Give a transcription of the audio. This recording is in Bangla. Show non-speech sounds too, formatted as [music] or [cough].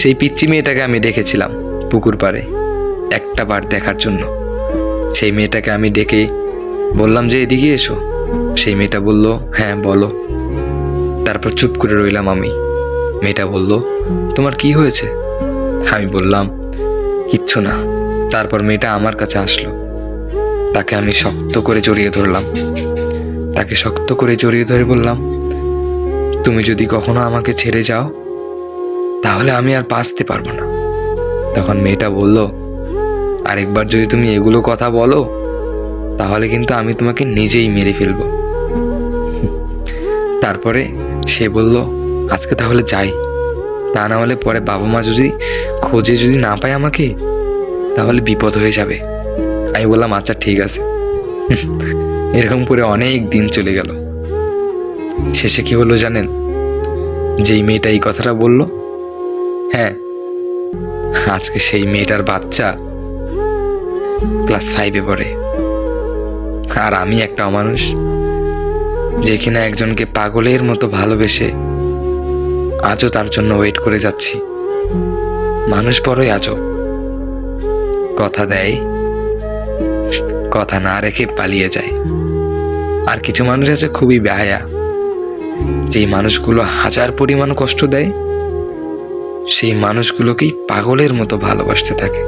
সেই পিচ্চি মেয়েটাকে আমি ডেকেছিলাম পুকুর পাড়ে একটা বার দেখার জন্য। সেই মেয়েটাকে আমি ডেকে বললাম, যে এদিকে এসো। সেই মেয়েটা বলল হ্যাঁ বলো। তারপর চুপ করে রইলাম আমি। মেয়েটা বলল, তোমার কি হয়েছে? আমি বললাম, কিচ্ছু না। তারপর মেয়েটা আমার কাছে আসলো। তাকে আমি শক্ত করে জড়িয়ে ধরলাম। তাকে শক্ত করে জড়িয়ে ধরে বললাম, তুমি যদি কখনো আমাকে ছেড়ে যাও তাহলে আমি আর বাঁচতে পারব না। তখন মেয়েটা বলল, আরেকবার যদি তুমি এগুলো কথা বলো, তাহলে কিন্তু আমি তোমাকে নিজেই মেরে ফেলব। [laughs] তারপরে সে বলল, আজকে তাহলে যাই। তা না হলে পরে বাবা মা যদি খোঁজে যদি না পায় আমাকে, তাহলে বিপদ হয়ে যাবে। আমি বললাম আচ্ছা ঠিক আছে। [laughs] এরকম করে অনেক দিন চলে গেল। শেষে কি হলো জানেন? যেই মেয়েটা এই কথাটা বলল হ্যাঁ। আজকে সেই মেয়েটার বাচ্চা ক্লাস ফাইভে পড়ে। আর আমি একটা অমানুষ যে কিনা একজনকে পাগলের মতো ভালোবেসে আজও তার জন্য ওয়েট করে যাচ্ছি। মানুষ বড়ই আজও। কথা দেয়, কথা না রেখে পালিয়ে যায়। আর কিছু মানুষ আছে খুবই বেহায়া। যেই মানুষগুলো হাজার পরিমাণ কষ্ট দেয় সেই মানুষগুলোকেই পাগলের মতো ভালোবাসতে থাকে।